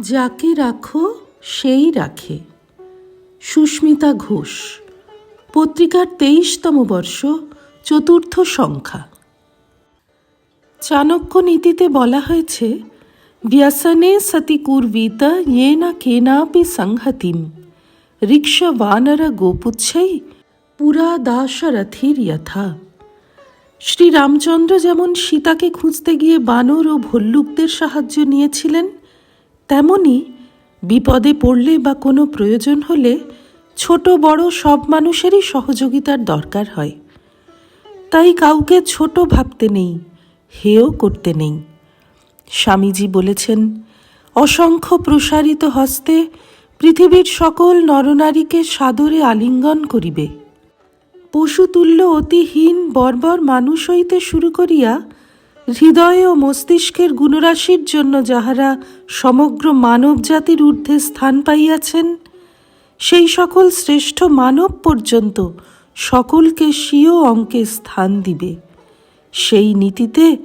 যাকে রাখো, সেই রাখে। সুস্মিতা ঘোষ, পত্রিকার তেইশতম বর্ষ, চতুর্থ সংখ্যা। চাণক্য নীতিতে বলা হয়েছে, ব্যসনে সতি কুর্বীত ইয়ে না কেনাপি সংহতিম। রিক্সা বানর গোপুচ্ছই পুরা দাসরথির যথা। শ্রী রামচন্দ্র যেমন সীতাকে খুঁজতে গিয়ে বানর ও ভল্লুকদের সাহায্য নিয়েছিলেন তেমনি বিপদে পড়লে বা কোনো প্রয়োজন হলে ছোট বড় সব মানুষেরই সহযোগিতার দরকার হয়। তাই কাউকে ছোট ভাবতে নেই, হেয় করতে নেই। স্বামীজি বলেছেন, অসংখ্য প্রসারিত হস্তে পৃথিবীর সকল নরনারীকে সাদরে আলিঙ্গন করিবে। পশুতুল্য অতিহীন বর্বর মানুষ হইতে শুরু করিয়া হৃদয় ও মস্তিষ্কের গুণরাশির জন্য যাহারা সমগ্র মানব জাতির ঊর্ধ্বে স্থান পাইয়াছেন, সেই সকল শ্রেষ্ঠ মানব পর্যন্ত সকলকে স্বীয় অঙ্কে স্থান দিবে। সেই নীতিতে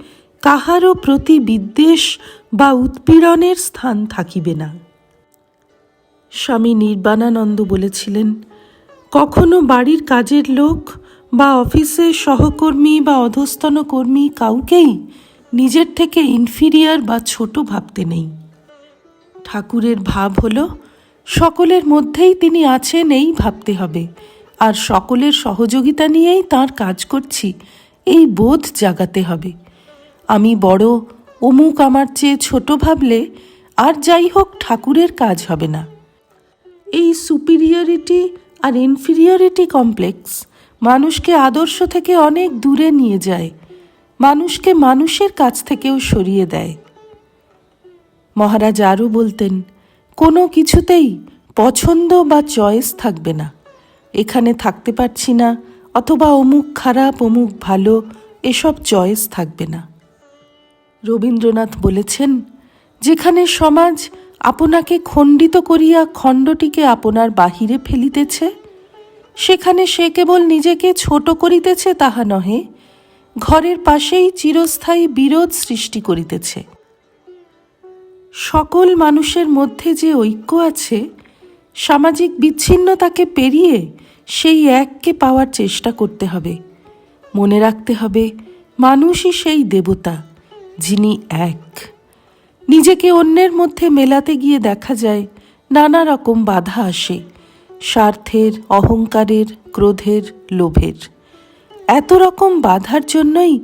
কাহারও প্রতি বিদ্বেষ বা উৎপীড়নের স্থান থাকিবে না। স্বামী নির্বাণানন্দ বলেছিলেন, কখনো বাড়ির কাজের লোক বা অফিসে সহকর্মী বা অধস্তন কর্মী কাউকেই নিজের থেকে ইনফিরিয়ার বা ছোট ভাবতে নেই। ঠাকুরের ভাব হলো, সকলের মধ্যেই তিনি আছেন এই ভাবতে হবে। আর সকলের সহযোগিতা নিয়েই তার কাজ করছি, এই বোধ জাগাতে হবে। আমি বড়, অমুক আমার চেয়ে ছোট ভাবলে আর যাই হোক ঠাকুরের কাজ হবে না। এই সুপিরিয়রিটি আর ইনফিরিয়রিটি কমপ্লেক্স মানুষকে আদর্শ থেকে অনেক দূরে নিয়ে যায়। মানুষকে মানুষের কাছ থেকেও সরিয়ে দেয়। মহারাজ আরও বলতেন, কোনো কিছুতেই পছন্দ বা চয়েস থাকবে না। এখানে থাকতে পারছি না, অথবা অমুক খারাপ, অমুক ভালো, এসব চয়েস থাকবে না। রবীন্দ্রনাথ বলেছেন, যেখানে সমাজ আপনাকে খণ্ডিত করিয়া খণ্ডটিকে আপনার বাহিরে ফেলিতেছে সেখানে সে কেবল নিজেকে ছোট করিতেছে তাহা নহে, ঘরের পাশেই চিরস্থায়ী বিরোধ সৃষ্টি করিতেছে। সকল মানুষের মধ্যে যে ঐক্য আছে, সামাজিক বিচ্ছিন্নতাকে পেরিয়ে সেই এককে পাওয়ার চেষ্টা করতে হবে। মনে রাখতে হবে, মানুষই সেই দেবতা, যিনি এক। নিজেকে অন্যের মধ্যে মেলাতে গিয়ে দেখা যায়, নানা রকম বাধা আসে। স্বার্থের, অহংকারের, ক্রোধের, লোভের। এত রকম বাধার জন্যই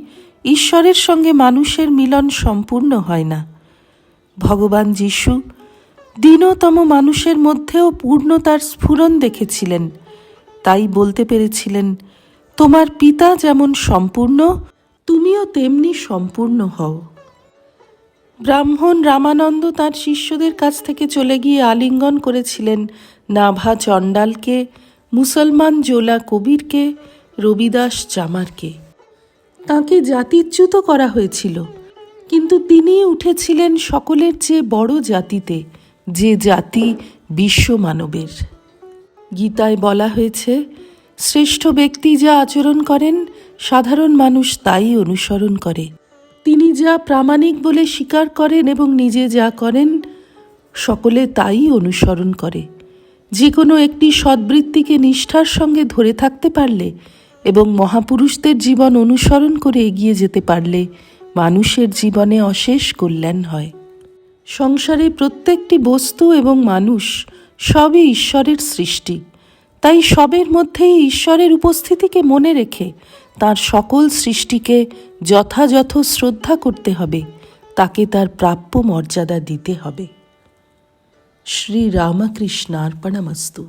ঈশ্বরের সঙ্গে মানুষের মিলন সম্পূর্ণ হয় না। ভগবান যিশু দীনতম মানুষের মধ্যেও পূর্ণতার স্ফুরণ দেখেছিলেন। তাই বলতে পেরেছিলেন, তোমার পিতা যেমন সম্পূর্ণ, তুমিও তেমনি সম্পূর্ণ হও। ব্রাহ্মণ রামানন্দ তার শিষ্যদের কাছ থেকে চলে গিয়ে আলিঙ্গন করেছিলেন নাভা চণ্ডালকে, মুসলমান জোলা কবিরকে, রবিদাস চামারকে তাকে জাতিচ্যুত করা হয়েছিল, কিন্তু তিনি উঠেছিলেন সকলের চেয়ে বড় জাতিতে, যে জাতি বিশ্ব মানবের। গীতায় বলা হয়েছে, শ্রেষ্ঠ ব্যক্তি যা আচরণ করেন, সাধারণ মানুষ তাই অনুসরণ করে। তিনি যা প্রামাণিক বলে স্বীকার করেন এবং নিজে যা করেন, সকলে তাই অনুসরণ করে। যে কোনো একটি সদ্বৃত্তিকে নিষ্ঠার সঙ্গে ধরে থাকতে পারলে এবং মহাপুরুষদের জীবন অনুসরণ করে এগিয়ে যেতে পারলে মানুষের জীবনে অশেষ কল্যাণ হয়। সংসারে প্রত্যেকটি বস্তু এবং মানুষ সবই ঈশ্বরের সৃষ্টি। তাই সবের মধ্যেই ঈশ্বরের উপস্থিতিকে মনে রেখে তার সকল সৃষ্টিকে যথাযথ শ্রদ্ধা করতে হবে। তাকে তার প্রাপ্য মর্যাদা দিতে হবে। শ্রী রামকৃষ্ণার্পণমস্তু